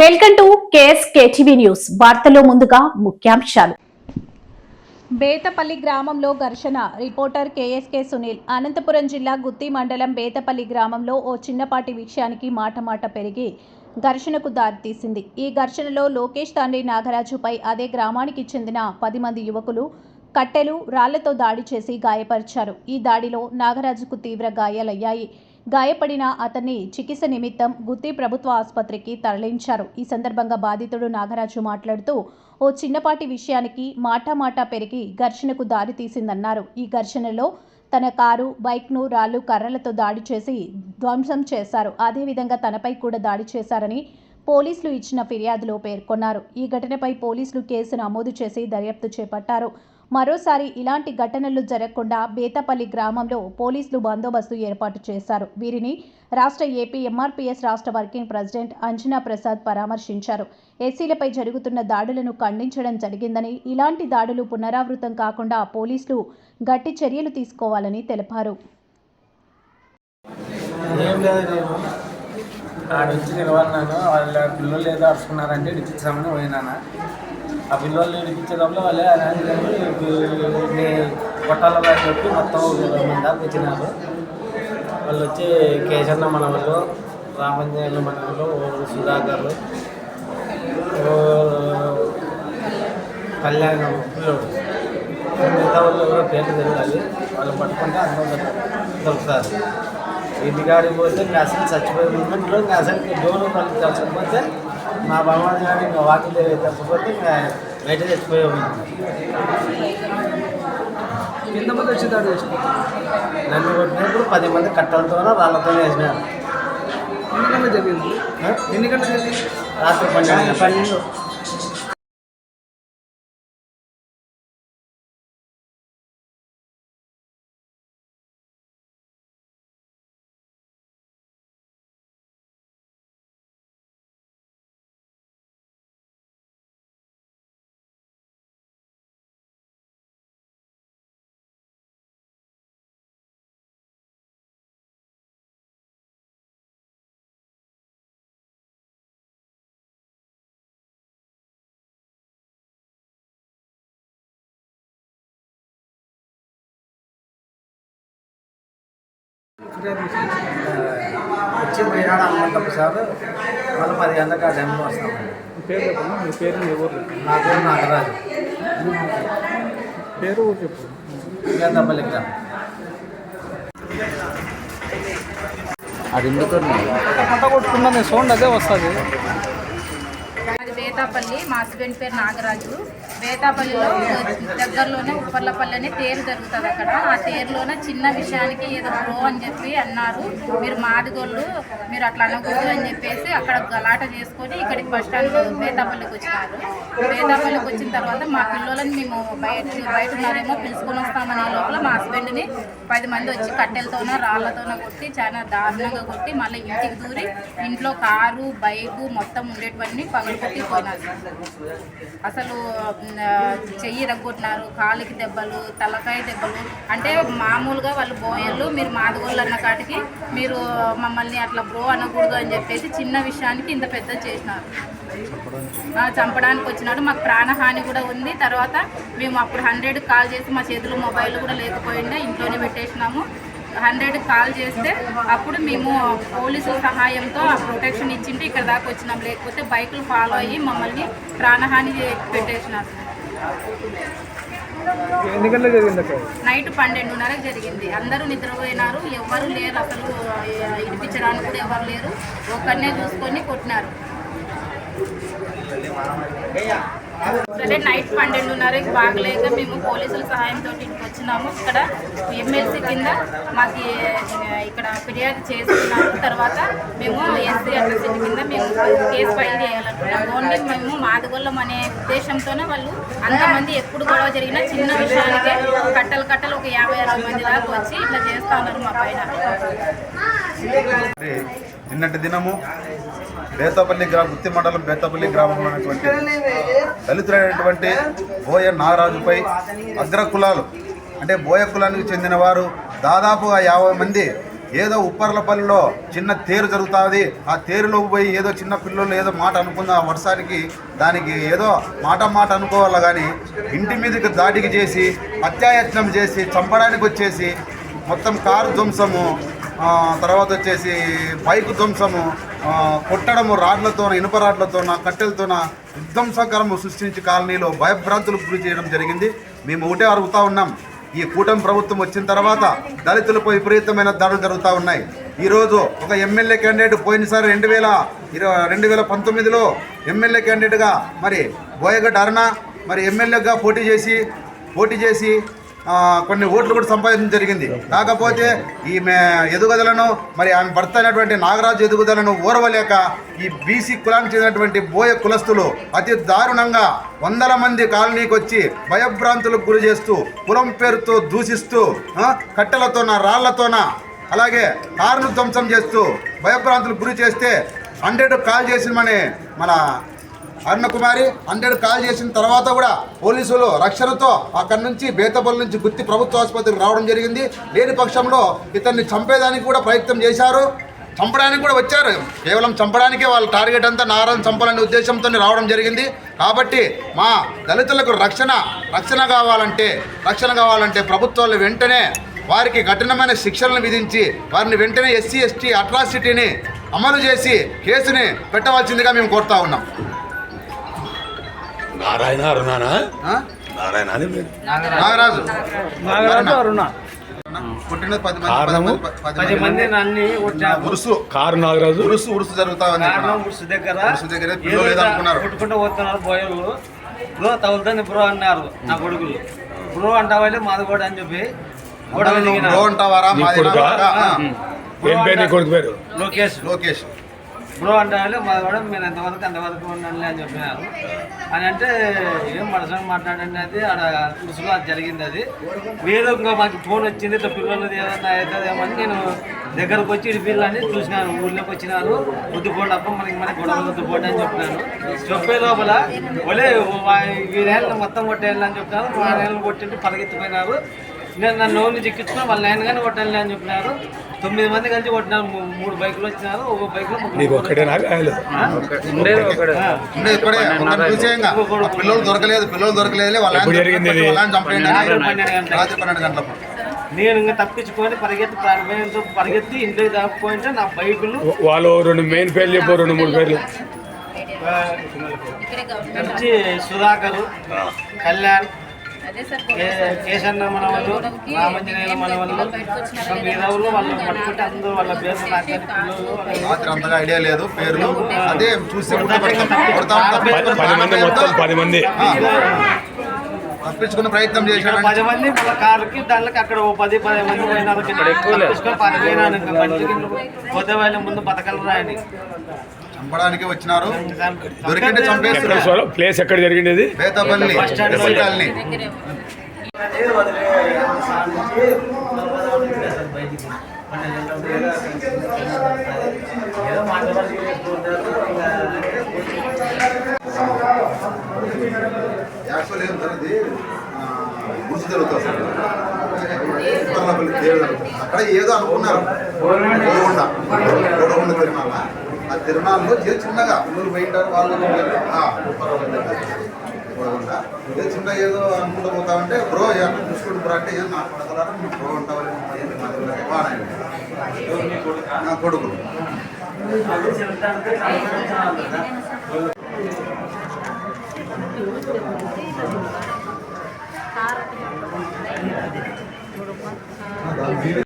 Welcome to KS news. వార్తలో ముందుగా ముఖ్యాంశాలు. బేతపల్లి గ్రామంలో ఘర్షణ. రిపోర్టర్ కేఎస్కే సునీల్ అనంతపురం జిల్లా గుత్తి మండలం బేతపల్లి గ్రామంలో ఓ చిన్నపాటి విషయానికి మాట మాట పెరిగి ఘర్షణకు దారితీసింది. ఈ ఘర్షణలో లోకేష్ తండ్రి నాగరాజుపై అదే గ్రామానికి చెందిన పది మంది యువకులు కట్టెలు రాళ్ళతో దాడి చేసి గాయపరిచారు. ఈ దాడిలో నాగరాజుకు తీవ్ర గాయాలయ్యాయి. గాయపడిన అతన్ని చికిత్స నిమిత్తం గుత్తి ప్రభుత్వ ఆసుపత్రికి తరలించారు. ఈ సందర్భంగా బాధితుడు నాగరాజు మాట్లాడుతూ ఓ చిన్నపాటి విషయానికి మాటామాటా పెరిగి ఘర్షణకు దారితీసిందన్నారు ఈ ఘర్షణలో తన కారు బైక్ను రాళ్ళు కర్రలతో దాడి చేసి ధ్వంసం చేశారు. అదేవిధంగా తనపై కూడా దాడి చేశారని పోలీసులు ఇచ్చిన ఫిర్యాదులో పేర్కొన్నారు. ఈ ఘటనపై పోలీసులు కేసు నమోదు చేసి దర్యాప్తు చేపట్టారు. మరోసారి ఇలాంటి ఘటనలు జరగకుండా బేతపల్లి గ్రామంలో పోలీసులు బందోబస్తు ఏర్పాటు చేశారు. వీరిని రాష్ట్ర ఏపీ ఎంఆర్పీఎస్ రాష్ట్ర వర్కింగ్ ప్రెసిడెంట్ అంజనా ప్రసాద్ పరామర్శించారు. ఎస్సీలపై జరుగుతున్న దాడులను ఖండించడం జరిగిందని ఇలాంటి దాడులు పునరావృతం కాకుండా పోలీసులు గట్టి చర్యలు తీసుకోవాలని తెలిపారు. ఏం లేదు నిలబడినాను వాళ్ళ పిల్లలు ఏదో అరుచుకున్నారంటే ఇచ్చామని పోయినాను. ఆ పిల్లల్ని ఇడిపించేటప్పుడు వాళ్ళే రాజధాని కొట్టాలని చెప్పి మొత్తం ఇరవై మంది దాకా వచ్చినారు. వాళ్ళు వచ్చి కేశన్న మన వాళ్ళు రామంజన మన వాళ్ళు సుధాకర్ కళ్యాణం పిల్లడు మిగతా వాళ్ళు కూడా పేర్లు తెలియాలి. వాళ్ళు పట్టుకుంటే అందరూ దొరుకుతారు ఇంటికాడికి పోతే ఇంకా అసలు చచ్చిపోయి ఉన్నట్లు ఇంకా అసలు డోర్ వాళ్ళు చచ్చిపోతే మా భగవాన్ గారు ఇంకా వాకిలు తప్పపోతే ఇంకా బయట చచ్చిపోయే ఎంతమంది వచ్చి దాడి నన్ను కొట్టినప్పుడు పది మంది కట్టలతోనో రాళ్ళతోనే వేసినారు ఎన్ని గంటలు జరిగింది? ఎన్ని గంటలు జరిగింది? రాత్రి పన్నెండు పన్నెండు. వచ్చి పోయినాడు సార్ మళ్ళీ పది గంటలకు ఆ టైంలో వస్తాం మీ పేరు చెప్పండి మీ పేరు మీ ఊరు నా పేరు నాగరాజు పేరు ఊరు చెప్పు గంధపల్లి గ్రామం అది ఎందుకు పంట కొట్టుకున్నా సౌండ్ అదే వస్తుంది అది బేతాపల్లి మా హస్బెండ్ పేరు నాగరాజు. బేతాపల్లిలో దగ్గరలోనే ఉప్పర్లపల్లి అనే తేరు జరుగుతుంది అక్కడ. ఆ తేరులోనే చిన్న విషయానికి ఏదో ప్రో అని చెప్పి అన్నారు. మీరు మాదిగోళ్ళు మీరు అట్లా అనకూడదు అని చెప్పేసి అక్కడ గలాట చేసుకొని ఇక్కడికి బస్ స్టాండ్ బేతాపల్లికి వచ్చినారు. బేతాపల్లికి వచ్చిన తర్వాత మా పిల్లలని మేము బయట బయట ఉన్నారేమో పిలుచుకొని వస్తామనే లోపల మా హస్బెండ్ని పది మంది వచ్చి కట్టెలతోనో రాళ్ళతోనో కొట్టి చాలా దారుణంగా కొట్టి మళ్ళీ ఇంటికి దూరి ఇంట్లో కారు బైకు మొత్తం ఉండేటివన్నీ పగలగొట్టి పోయినారు. అసలు చెయ్యి రగ్గొట్టినారు కాలికి దెబ్బలు తలకాయ దెబ్బలు. అంటే మామూలుగా వాళ్ళు బోయళ్ళు మీరు మాదిగోళ్ళు అన్న కాటికి మీరు మమ్మల్ని అట్లా బ్రో అనకూడదు అని చెప్పేసి చిన్న విషయానికి ఇంత పెద్ద చేసినారు. చంపడానికి. వచ్చినాడు మాకు ప్రాణహాని కూడా ఉంది. తర్వాత మేము అప్పుడు హండ్రెడ్ కాల్ చేసి మా చేతిలో మొబైల్ కూడా లేకపోయిండే ఇంట్లోనే పెట్టేసినాము. హండ్రెడ్ కాల్ చేస్తే అప్పుడు మేము పోలీసుల సహాయంతో ఆ ప్రొటెక్షన్ ఇచ్చింటే ఇక్కడ దాకా వచ్చినాం. లేకపోతే బైకులు ఫాలో అయ్యి మమ్మల్ని ప్రాణహాని పెట్టేసినారు. ఎన్ని గంటలకు జరిగింది అక్కడ? నైట్ పన్నెండున్నరకు జరిగింది. అందరూ నిద్రపోయినారు. ఎవరు లేరు అసలు ఇడిపించడానికి కూడా ఎవరు లేరు. ఒక్కరినే చూసుకొని కొట్టినారు. సరే నైట్ పన్నెండున్నరకి బాగలేక మేము పోలీసుల సహాయంతో ఇంటికి వచ్చినాము. ఇక్కడ ఎమ్మెల్సీ కింద మాకు ఇక్కడ ఫిర్యాదు చేసుకున్నాము. తర్వాత మేము ఎస్సీ అడ్రసిటీ కింద మేము కేసు ఫైల్ చేయాలనుకున్నాము. ఓన్లీ మేము మాదిగొల్లం అనే ఉద్దేశంతోనే వాళ్ళు అంతమంది ఎప్పుడు గొడవ జరిగినా చిన్న విషయానికి కట్టలు కట్టలు ఒక యాభై అరవై మంది దాకా వచ్చి ఇట్లా చేస్తా ఉన్నారు మా పైన. నిన్నటి దినము బేతపల్లి గ్రామ గుత్తి మండలం బేతపల్లి గ్రామంలో ఉన్నటువంటి దళితులైనటువంటి బోయ నాగరాజుపై అగ్రకులాలు అంటే బోయ కులానికి చెందిన వారు దాదాపుగా యాభై మంది ఏదో ఉప్పర్లపల్లిలో చిన్న తేరు జరుగుతుంది. ఆ తేరులో పోయి ఏదో చిన్న పిల్లలు ఏదో మాట అనుకుందా ఆ వర్షానికి దానికి ఏదో మాట మాట అనుకోవాలి కానీ ఇంటి మీదకి దాడికి చేసి అత్యాయత్నం చేసి చంపడానికి వచ్చేసి మొత్తం కారు ధ్వంసము తర్వాత వచ్చేసి బైక్ ధ్వంసము కొట్టడము రాడ్లతోన ఇనుప రాడ్లతోన కట్టెలతోన విధ్వంసకరము సృష్టించి కాలనీలో భయభ్రాంతులకు గురి చేయడం జరిగింది. మేము ఒకటే అడుగుతా ఉన్నాం. ఈ కూటమి ప్రభుత్వం వచ్చిన తర్వాత దళితులపై విపరీతమైన దాడులు జరుగుతూ ఉన్నాయి. ఈరోజు ఒక ఎమ్మెల్యే క్యాండిడేట్ పోయినసారి రెండు వేల ఇరవై రెండు వేల పంతొమ్మిదిలో ఎమ్మెల్యే క్యాండిడేట్గా మరి బోయగడ్డ అరుణ మరి ఎమ్మెల్యేగా పోటీ చేసి పోటీ చేసి కొన్ని ఓట్లు కూడా సంపాదించడం జరిగింది. కాకపోతే ఈమె ఎదుగుదలను మరి ఆమె భర్త అయినటువంటి నాగరాజు ఎదుగుదలను ఓర్వలేక ఈ బీసీ కులానికి చెందినటువంటి బోయ కులస్తులు అతి దారుణంగా వందల మంది కాలనీకి వచ్చి భయభ్రాంతులకు గురి చేస్తూ కులం పేరుతో దూషిస్తూ కట్టెలతోన రాళ్ళతోన అలాగే కారును ధ్వంసం చేస్తూ భయభ్రాంతులకు గురి చేస్తే హండ్రెడ్ కాల్ చేసినమని మన అరుణకుమారి హండ్రెడ్ కాల్ చేసిన తర్వాత కూడా పోలీసులు రక్షణతో అక్కడి నుంచి బేతపల్లి నుంచి గుత్తి ప్రభుత్వ ఆసుపత్రికి రావడం జరిగింది. లేని పక్షంలో ఇతన్ని చంపేదానికి కూడా ప్రయత్నం చేశారు. చంపడానికి కూడా వచ్చారు. కేవలం చంపడానికే వాళ్ళ టార్గెట్ అంతా నారాయణ చంపాలనే ఉద్దేశంతో రావడం జరిగింది. కాబట్టి మా దళితులకు రక్షణ రక్షణ కావాలంటే రక్షణ కావాలంటే ప్రభుత్వాలు వెంటనే వారికి కఠినమైన శిక్షలను విధించి వారిని వెంటనే ఎస్సీ ఎస్టీ అట్రాసిటీని అమలు చేసి కేసుని పెట్టవలసిందిగా మేము కోరుతా ఉన్నాం. నారాయణ అరుణానా? నారాయణ అని పేరు. నాగరాజు. నాగరాజు. అరుణ పుట్టిన పది కారణము? పది మంది- పది పది మంది. మంది నన్ను కొట్టారు ఉరుసు. కారు నాగరాజు? ఉరుసు ఉరుసు జరుగుతా ఉంది ఉరుసు దగ్గర. ఉరుసు. కొట్టుకుంటూ పోతున్నారు బోయలు. బ్రో తగులుతుంది బ్రో అన్నారు నా కొడుకులు. బ్రో అంటావాలి మాది కూడా అని చెప్పి. బ్రో అంటావారా మాది కొడుకా? పేరు? లోకేష్. లోకేష్. బ్రో అంటారు మా కూడా మీరు ఎంతవరకు అంతవరకు ఉండండి అని చెప్పినారు. అని అంటే ఏం మనసులో మాట్లాడండి అది ఆడ ఉరుసులో అది జరిగింది అది. వేరే ఇంకా మాకు ఫోన్ వచ్చింది ఇట్లా పిల్లలది ఏదన్నా అవుతుందేమని నేను దగ్గరకు వచ్చి ఇటు పిల్లని చూసినాను ఊళ్ళోకి వచ్చినారు బుద్ధిపోండి అప్ప మనకి మనకి గొడవ బుద్ధిపోండి అని చెప్పినాను. చెప్పే లోపల ఒలే వీరేళ్ళని మొత్తం కొట్టేయాలని అని చెప్పినారు. మా నేలను కొట్టింటే పరిగెత్తిపోయినారు. నేను నన్ను నోని చిక్కించుకుని వాళ్ళ నేను కానీ కొట్టాలి అని చెప్పినారు. తొమ్మిది మంది కలిసి కొట్టినారు మూ- మూడు బైకులు వచ్చినారు ఒక బైక్లో నీకు గాయాలు చూసేయంగా. ఆ పిల్లలు దొరకలేదు పిల్లలు దొరకలేదు వాళ్ళ జరిగింది ఇది? రాత్రి పన్నెండు గంటలప్పుడు. నేను ఇంకా తప్పించుకొని పరిగెత్తి ప్రారంభంతో పరిగెత్తి ఇంటికి దాకపోయింటే నా బైకులు వాళ్ళు రెండు మెయిన్ పేర్లు చెప్పు రెండు మూడు పేర్లు. ఆ, వచ్చి సుధాకర్ కళ్యాణ్ కేశన్న మన వాళ్ళు రామంజనేయుల మన వాళ్ళు పట్టుకుంటే అందరూ పేర్లు నాకు అంతగా ఐడియా లేదు పేర్లు అదే చూసి కొడతాం కొడతాం పది పది మంది మొత్తం పది మంది. తప్పించుకునే ప్రయత్నం చేశాడు. పది మంది మన కారుకి దానికి అక్కడ ఓ పది పది మంది పోయినారు. పదిపోయినాను ఇంకా బండికి పోతే వాళ్ళ ముందు బతకలు రాయని. చంపడానికి వచ్చినారు. దొరికింటే చంపేస్తున్నారు. ప్లేస్ ఎక్కడ జరిగింది? బేతపల్లి. కాలనీ యాక్చువల్ గుర్తు జరుగుతుంది. అక్కడ ఏదో అనుకున్నారు. గోడగుండ గోడగుండ తిరునాళ్ళ ఆ తిరునాళ్ళలో ఏ చిన్నగా ఊరు పోయింటారు వాళ్ళు ఏదో చిన్న ఏదో అనుకుంటూ పోతా ఉంటే బ్రో ఏమన్నా చూసుకుంటు బ్రో అంటే ఏం నా కొడకలారా మీరు బ్రో ఉంటావు నా కొడుకు.